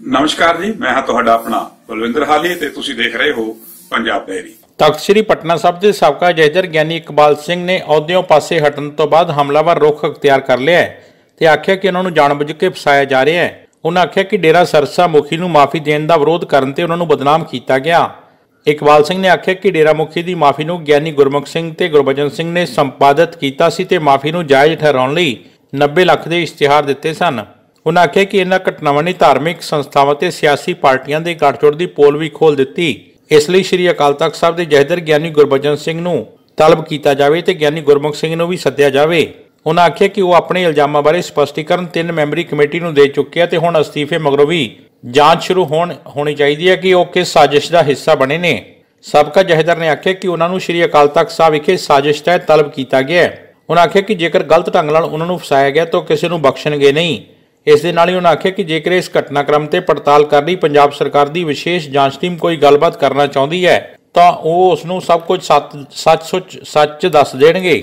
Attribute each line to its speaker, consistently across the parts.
Speaker 1: ਨਮਸਕਾਰ ਜੀ, ਮੈਂ ਹਾਂ ਤੁਹਾਡਾ ਆਪਣਾ ਬਲਵਿੰਦਰ ਹਾਲੀ ਤੇ ਤੁਸੀਂ ਦੇਖ ਰਹੇ ਹੋ ਪੰਜਾਬ ਡਾਇਰੀ
Speaker 2: ਤਖਤ ਸ੍ਰੀ ਪਟਨਾ ਸਾਹਿਬ ਦੇ ਸਾਬਕਾ ਜੈਦਰ ਗਿਆਨੀ ਇਕਬਾਲ ਸਿੰਘ ਨੇ ਅਹੁਦਿਆਂ ਪਾਸੇ ਹਟਣ ਤੋਂ ਬਾਅਦ ਹਮਲਾਵਰ ਰੁਖ ਅਖਤਿਆਰ ਕਰ ਲਿਆ ਹੈ ਤੇ ਆਖਿਆ ਕਿ ਉਹਨਾਂ ਨੂੰ ਜਾਣਬੁੱਝ ਕੇ ਫਸਾਇਆ ਜਾ ਰਿਹਾ ਹੈ। ਉਹਨਾਂ ਆਖਿਆ ਕਿ ਡੇਰਾ ਸਰਸਾ ਮੁਖੀ ਨੂੰ ਮਾਫੀ ਦੇਣ ਦਾ ਵਿਰੋਧ ਕਰਨ ਤੇ ਉਹਨਾਂ ਨੂੰ ਬਦਨਾਮ ਕੀਤਾ ਗਿਆ। ਇਕਬਾਲ ਸਿੰਘ ਨੇ ਆਖਿਆ ਕਿ ਡੇਰਾ ਮੁਖੀ ਦੀ ਮਾਫੀ ਨੂੰ ਗਿਆਨੀ ਗੁਰਮੁਖ ਸਿੰਘ ਤੇ ਗੁਰਬਚਨ ਸਿੰਘ ਨੇ ਸੰਪਾਦਿਤ ਕੀਤਾ ਸੀ ਤੇ ਮਾਫੀ ਨੂੰ ਜਾਇਜ਼ ਠਹਿਰਾਉਣ ਲਈ 90 ਲੱਖ ਦੇ ਇਸ਼ਤਿਹਾਰ ਦਿੱਤੇ ਸਨ। ਉਹਨਾਂ ਆਖਿਆ ਕਿ ਇਹਨਾਂ ਘਟਨਾਵਾਂ ਨੇ ਧਾਰਮਿਕ ਸੰਸਥਾਵਾਂ ਤੇ ਸਿਆਸੀ ਪਾਰਟੀਆਂ ਦੇ ਗੱਠਜੋੜ ਦੀ ਪੋਲ ਵੀ ਖੋਲ ਦਿੱਤੀ। ਇਸ ਲਈ ਸ੍ਰੀ ਅਕਾਲ ਤਖਤ ਸਾਹਿਬ ਦੇ ਜਹਦਰ ਗਿਆਨੀ ਗੁਰਬਚਨ ਸਿੰਘ ਨੂੰ ਤਲਬ ਕੀਤਾ ਜਾਵੇ ਤੇ ਗਿਆਨੀ ਗੁਰਮੁਖ ਸਿੰਘ ਨੂੰ ਵੀ ਸੱਦਿਆ ਜਾਵੇ। ਉਹਨਾਂ ਆਖਿਆ ਕਿ ਉਹ ਆਪਣੇ ਇਲਜ਼ਾਮਾਂ ਬਾਰੇ ਸਪਸ਼ਟੀਕਰਨ ਤਿੰਨ ਮੈਂਬਰੀ ਕਮੇਟੀ ਨੂੰ ਦੇ ਚੁੱਕੇ ਆ ਤੇ ਹੁਣ ਅਸਤੀਫੇ ਮਗਰੋਂ ਵੀ ਜਾਂਚ ਸ਼ੁਰੂ ਹੋਣ, ਹੋਣੀ ਚਾਹੀਦੀ ਹੈ ਕਿ ਉਹ ਕਿਸ ਸਾਜ਼ਿਸ਼ ਦਾ ਹਿੱਸਾ ਬਣੇ ਨੇ। ਸਾਬਕਾ ਜਹੇਦਾਰ ਨੇ ਆਖਿਆ ਕਿ ਉਹਨਾਂ ਨੂੰ ਸ੍ਰੀ ਅਕਾਲ ਤਖਤ ਸਾਹਿਬ ਵਿਖੇ ਸਾਜ਼ਿਸ਼ ਤਹਿਤ ਤਲਬ ਕੀਤਾ ਗਿਆ ਹੈ। ਉਹਨਾਂ ਆਖਿਆ ਕਿ ਜੇਕਰ ਗਲਤ ਢੰਗ ਨਾਲ ਉਹਨਾਂ ਨੂੰ ਫਸਾਇਆ ਗਿਆ ਤਾਂ ਉਹ ਕਿਸੇ ਨੂੰ ਬਖਸ਼ਣਗੇ ਨਹੀਂ। ਇਸ ਦੇ ਨਾਲ ਹੀ ਉਹਨਾਂ ਆਖਿਆ ਕਿ ਜੇਕਰ ਇਸ ਘਟਨਾਕ੍ਰਮ ਤੇ ਪੜਤਾਲ ਕਰ ਰਹੀ ਪੰਜਾਬ ਸਰਕਾਰ ਦੀ ਵਿਸ਼ੇਸ਼ ਜਾਂਚ ਟੀਮ ਕੋਈ ਗੱਲਬਾਤ ਕਰਨਾ ਚਾਹੁੰਦੀ ਹੈ, ਤਾਂ ਉਹ ਉਸ ਨੂੰ ਸਭ ਕੁਝ ਸੱਚ ਸੱਚ ਸੱਚ ਦੱਸ ਦੇਣਗੇ।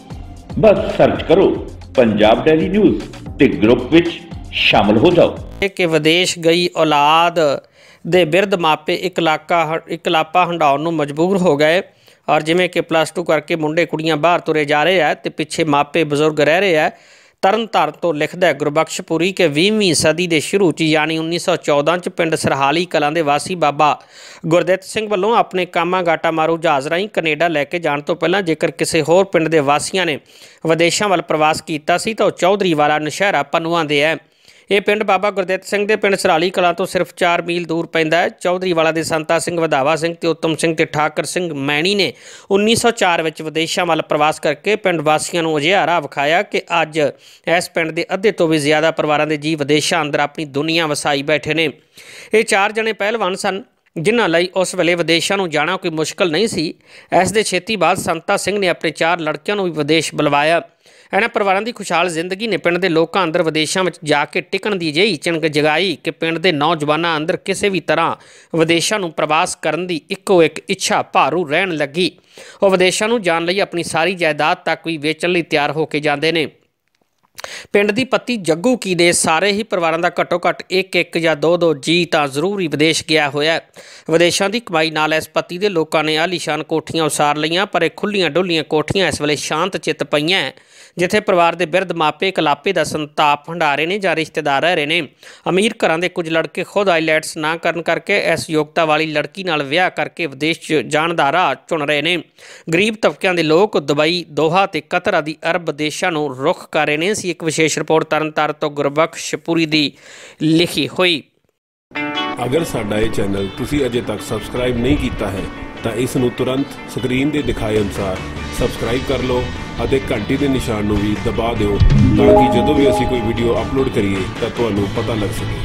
Speaker 3: ਬਸ ਸਰਚ ਕਰੋ ਪੰਜਾਬ ਡੈਲੀ ਨਿਊਜ਼ ਤੇ ਗਰੁੱਪ ਵਿੱਚ ਸ਼ਾਮਲ ਹੋ ਜਾਓ।
Speaker 4: ਇਹ ਕਿ ਵਿਦੇਸ਼ ਗਈ ਔਲਾਦ ਦੇ ਬਿਰਧ ਮਾਪੇ ਇਕਲਾਕਾ ਇਕਲਾਪਾ ਹੰਡਾਉਣ ਨੂੰ ਮਜਬੂਰ ਹੋ ਗਏ ਔਰ ਜਿਵੇਂ ਕਿ ਪਲੱਸ 2 ਕਰਕੇ ਮੁੰਡੇ ਕੁੜੀਆਂ ਬਾਹਰ ਤੁਰੇ ਜਾ ਰਹੇ ਆ ਤੇ ਪਿੱਛੇ ਮਾਪੇ ਬਜ਼ੁਰਗ ਰਹਿ ਰਹੇ ਆ ਤਰਨਤਾਰਨ ਤੋਂ ਲਿਖਦਾ ਹੈ, ਗੁਰਬਖਸ਼ਪੁਰੀ ਕਿ 20ਵੀਂ ਸਦੀ ਦੇ ਸ਼ੁਰੂ 'ਚ, ਯਾਨੀ 1914 'ਚ ਪਿੰਡ ਸਰਹਾਲੀ ਕਲਾਂ ਦੇ ਵਾਸੀ ਬਾਬਾ ਗੁਰਦਿੱਤ ਸਿੰਘ ਵੱਲੋਂ ਆਪਣੇ ਕਾਮਾ ਗਾਟਾ ਮਾਰੂ ਜਹਾਜ਼ ਰਾਹੀਂ ਕੈਨੇਡਾ ਲੈ ਕੇ ਜਾਣ ਤੋਂ ਪਹਿਲਾਂ ਜੇਕਰ ਕਿਸੇ ਹੋਰ ਪਿੰਡ ਦੇ ਵਾਸੀਆਂ ਨੇ ਵਿਦੇਸ਼ਾਂ ਵੱਲ ਪ੍ਰਵਾਸ ਕੀਤਾ ਸੀ, ਤਾਂ ਉਹ ਚੌਧਰੀ ਵਾਲਾ ਨਸ਼ਹਿਰਾ ਪਨੂਆਂ ਦੇ ਹੈ। ਇਹ ਪਿੰਡ ਬਾਬਾ ਗੁਰਦਿੱਤ ਸਿੰਘ ਦੇ ਪਿੰਡ ਸਰਾਲੀ ਕਲਾਂ ਤੋਂ ਸਿਰਫ 4 ਮੀਲ ਦੂਰ ਪੈਂਦਾ ਹੈ। ਚੌਧਰੀ ਵਾਲਾ ਦੇ ਸੰਤਾ ਸਿੰਘ ਵਧਾਵਾ ਸਿੰਘ ਤੇ ਉਤਮ ਸਿੰਘ ਤੇ ਠਾਕਰ ਸਿੰਘ ਮੈਣੀ ਨੇ 1904 ਵਿੱਚ ਵਿਦੇਸ਼ਾਂ ਵੱਲ ਪ੍ਰਵਾਸ ਕਰਕੇ ਪਿੰਡ ਵਾਸੀਆਂ ਨੂੰ ਅਜਿਹਾ ਰਾਹ ਵਿਖਾਇਆ ਕਿ ਅੱਜ ਇਸ ਪਿੰਡ ਦੇ ਅੱਧੇ ਤੋਂ ਵੀ ਜ਼ਿਆਦਾ ਪਰਿਵਾਰਾਂ ਦੇ ਜੀ ਵਿਦੇਸ਼ਾਂ ਅੰਦਰ ਆਪਣੀ ਦੁਨੀਆ ਵਸਾਈ ਬੈਠੇ ਨੇ। ਇਹ ਚਾਰ ਜਣੇ ਪਹਿਲਵਾਨ ਸਨ, ਜਿਨ੍ਹਾਂ ਲਈ ਉਸ ਵੇਲੇ ਵਿਦੇਸ਼ਾਂ ਨੂੰ ਜਾਣਾ ਕੋਈ ਮੁਸ਼ਕਲ ਨਹੀਂ ਸੀ। ਇਸ ਦੇ ਛੇਤੀ ਬਾਅਦ ਸੰਤਾ ਸਿੰਘ ਨੇ ਆਪਣੇ ਚਾਰ ਲੜਕਿਆਂ ਨੂੰ ਵੀ ਵਿਦੇਸ਼ ਬੁਲਵਾਇਆ। ਇਹਨਾਂ ਪਰਿਵਾਰਾਂ ਦੀ ਖੁਸ਼ਹਾਲ ਜ਼ਿੰਦਗੀ ਨੇ ਪਿੰਡ ਦੇ ਲੋਕਾਂ ਅੰਦਰ ਵਿਦੇਸ਼ਾਂ ਵਿੱਚ ਜਾ ਕੇ ਟਿਕਣ ਦੀ ਜਿਹੀ ਚਿੰਗ ਜਗਾਈ ਕਿ ਪਿੰਡ ਦੇ ਨੌਜਵਾਨਾਂ ਅੰਦਰ ਕਿਸੇ ਵੀ ਤਰ੍ਹਾਂ ਵਿਦੇਸ਼ਾਂ ਨੂੰ ਪ੍ਰਵਾਸ ਕਰਨ ਦੀ ਇੱਕੋ ਇੱਕ ਇੱਛਾ ਭਾਰੂ ਰਹਿਣ ਲੱਗੀ। ਉਹ ਵਿਦੇਸ਼ਾਂ ਨੂੰ ਜਾਣ ਲਈ ਆਪਣੀ ਸਾਰੀ ਜਾਇਦਾਦ ਤੱਕ ਵੀ ਵੇਚਣ ਲਈ ਤਿਆਰ ਹੋ ਕੇ ਜਾਂਦੇ ਨੇ। ਪਿੰਡ ਦੀ ਪੱਤੀ ਜੱਗੂ ਕੀ ਦੇ ਸਾਰੇ ਹੀ ਪਰਿਵਾਰਾਂ ਦਾ ਘੱਟੋ ਘੱਟ ਇੱਕ ਇੱਕ ਜਾਂ ਦੋ ਦੋ ਜੀ ਤਾਂ ਜ਼ਰੂਰ ਹੀ ਵਿਦੇਸ਼ ਗਿਆ ਹੋਇਆ ਵਿਦੇਸ਼ਾਂ ਦੀ ਕਮਾਈ ਨਾਲ ਇਸ ਪੱਤੀ ਦੇ ਲੋਕਾਂ ਨੇ ਆਲੀਸ਼ਾਨ ਕੋਠੀਆਂ ਉਸਾਰ ਲਈਆਂ, ਪਰ ਇਹ ਖੁੱਲੀਆਂ ਡੁੱਲੀਆਂ ਕੋਠੀਆਂ ਇਸ ਵੇਲੇ ਸ਼ਾਂਤ ਚਿੱਤ ਪਈਆਂ ਜਿੱਥੇ ਪਰਿਵਾਰ ਦੇ ਬਿਰਧ ਮਾਪੇ ਕਲਾਪੇ ਦਾ ਸੰਤਾਪ ਭੰਡਾਰੇ ਨੇ ਜਾਂ ਰਿਸ਼ਤੇਦਾਰ ਰਹਿ ਰਹੇ ਨੇ। ਅਮੀਰ ਘਰਾਂ ਦੇ ਕੁਝ ਲੜਕੇ ਖੁਦ ਆਈਲੈਟਸ ਨਾ ਕਰਨ ਕਰਕੇ ਇਸ ਯੋਗਤਾ ਵਾਲੀ ਲੜਕੀ ਨਾਲ ਵਿਆਹ ਕਰਕੇ ਵਿਦੇਸ਼ 'ਚ ਜਾਣ ਦਾ ਰਾਹ ਚੁਣ ਰਹੇ ਨੇ। ਗਰੀਬ ਤਬਕਿਆਂ ਦੇ ਲੋਕ ਦੁਬਈ, ਦੋਹਾ ਤੇ ਕਤਰ ਆਦਿ ਅਰਬ ਦੇਸ਼ਾਂ ਨੂੰ ਰੁਖ ਕਰ ਰਹੇ ਨੇ। ਸੀ ਇੱਕ ਵਿਸ਼ੇਸ਼ ਰਿਪੋਰਟ ਤਰਨਤਾਰਨ ਤੋਂ ਗੁਰਬਖਸ਼ਪੁਰੀ ਦੀ ਲਿਖੀ ਹੋਈ।
Speaker 5: ਅਗਰ ਸਾਡਾ ਇਹ ਚੈਨਲ ਤੁਸੀਂ ਅਜੇ ਤੱਕ ਸਬਸਕ੍ਰਾਈਬ ਨਹੀਂ ਕੀਤਾ ਹੈ, ਤਾਂ ਇਸ ਨੂੰ ਤੁਰੰਤ ਸਕਰੀਨ ਦੇ ਦਿਖਾਏ ਅਨੁਸਾਰ ਸਬਸਕ੍ਰਾਈਬ ਕਰ ਲਓ ਅਤੇ ਘੰਟੀ ਦੇ ਨਿਸ਼ਾਨ ਨੂੰ ਵੀ ਦਬਾ ਦਿਓ ਤਾਂ ਕਿ ਜਦੋਂ ਵੀ ਅਸੀਂ ਕੋਈ ਵੀਡੀਓ ਅਪਲੋਡ ਕਰੀਏ ਤਾਂ ਤੁਹਾਨੂੰ ਪਤਾ ਲੱਗ ਸਕੇ।